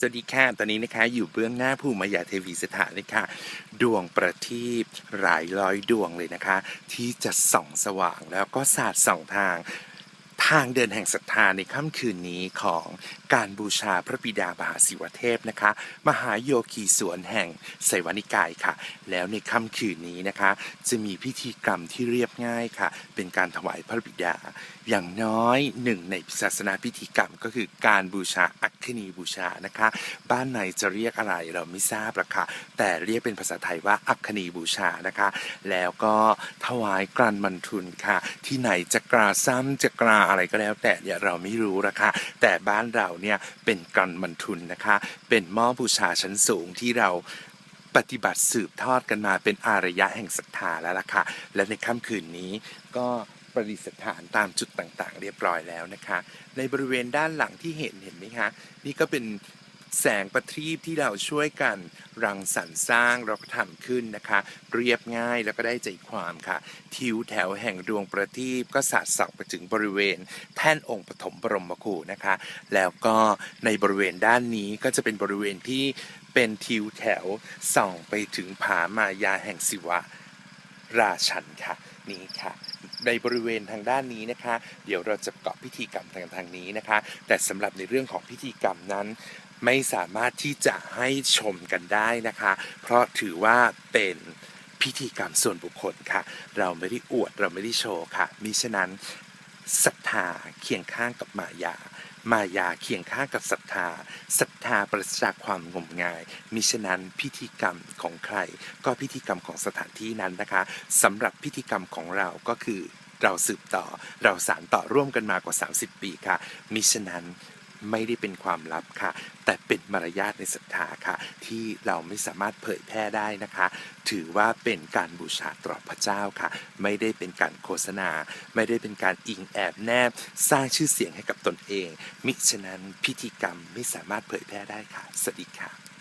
สวัสดีค่ะ ตอนนี้นะคะอยู่เบื้องหน้าภูมิยาเทวีสถานเลยค่ะ ดวงประทีปหลายร้อยดวงเลยนะคะ ที่จะส่องสว่างแล้วก็สาดส่องทาง ทางเดินแห่งศรัทธาในค่ำคืนนี้ของการบูชาพระบิดามหาศิวเทพนะคะ มหาโยคีสวนแห่งไสวนิกายค่ะ แล้วในค่ำคืนนี้นะคะ จะมีพิธีกรรมที่เรียบง่ายค่ะ เป็นการถวายพระบิดา อย่างน้อยหนึ่งในศาสนาพิธีกรรมก็คือการบูชาอัคคีบูชานะคะ บ้านไหนจะเรียกอะไรเราไม่ทราบหรอกค่ะแต่เรียกเป็นภาษาไทยว่าอัคคีบูชานะคะ แล้วก็ถวายกรันมันทุนค่ะ ที่ไหนจะกราซ้ำจะกราอะไรก็แล้ว แต่เนี่ยเราไม่รู้ราคาแต่บ้านเราเนี่ยเป็นกรันบรรทุนนะคะ เป็นหม้อบูชาชั้นสูงที่เราปฏิบัติสืบทอดกันมาเป็นอารยะแห่งศรัทธาแล้วล่ะค่ะ และในค่ำคืนนี้ก็ประดิษฐานตามจุดต่างๆ เรียบร้อยแล้วนะคะ ในบริเวณด้านหลังที่เห็นเห็นไหมคะนี่ก็เป็น แสงประทีปที่เราช่วยกันรังสรรค์สร้างเราก็ทำขึ้นนะคะ เรียบง่ายแล้วก็ได้ใจความค่ะ ทิวแถวแห่งดวงประทีปก็สาดส่องไปถึงบริเวณ แท่นองค์ปฐมบรมครูนะคะ แล้วก็ในบริเวณด้านนี้ก็จะเป็นบริเวณที่เป็นทิวแถวส่องไปถึงผามายาแห่งศิวะราชันค่ะ นี่ค่ะ ในบริเวณทางด้านนี้นะคะ เดี๋ยวเราจะเกาะพิธีกรรมทางทางนี้นะคะ แต่สำหรับในเรื่องของพิธีกรรมนั้นไม่สามารถที่จะให้ชมกันได้นะคะ เพราะถือว่าเป็นพิธีกรรมส่วนบุคคลค่ะ เราไม่ได้อวดเราไม่ได้โชว์ค่ะมิฉะนั้นศรัทธาเคียงข้างกับมายา มายาเคียงข้างกับศรัทธาศรัทธาปราศจากความงมงาย มิฉะนั้นพิธีกรรมของใคร ก็พิธีกรรมของสถานที่นั้นนะคะสำหรับพิธีกรรมของเราก็คือเราสืบต่อเราสานต่อร่วมกันมากว่า 30 ปีค่ะมิฉะนั้น ไม่ได้เป็นความลับค่ะ แต่เป็นมารยาทในศรัทธาค่ะ ที่เราไม่สามารถเผยแพร่ได้นะคะ ถือว่าเป็นการบูชาต่อพระเจ้าค่ะ ไม่ได้เป็นการโฆษณา ไม่ได้เป็นการอิงแอบแนบ สร้างชื่อเสียงให้กับตนเอง มิฉะนั้นพิธีกรรมไม่สามารถเผยแพร่ได้ค่ะ สวัสดีค่ะ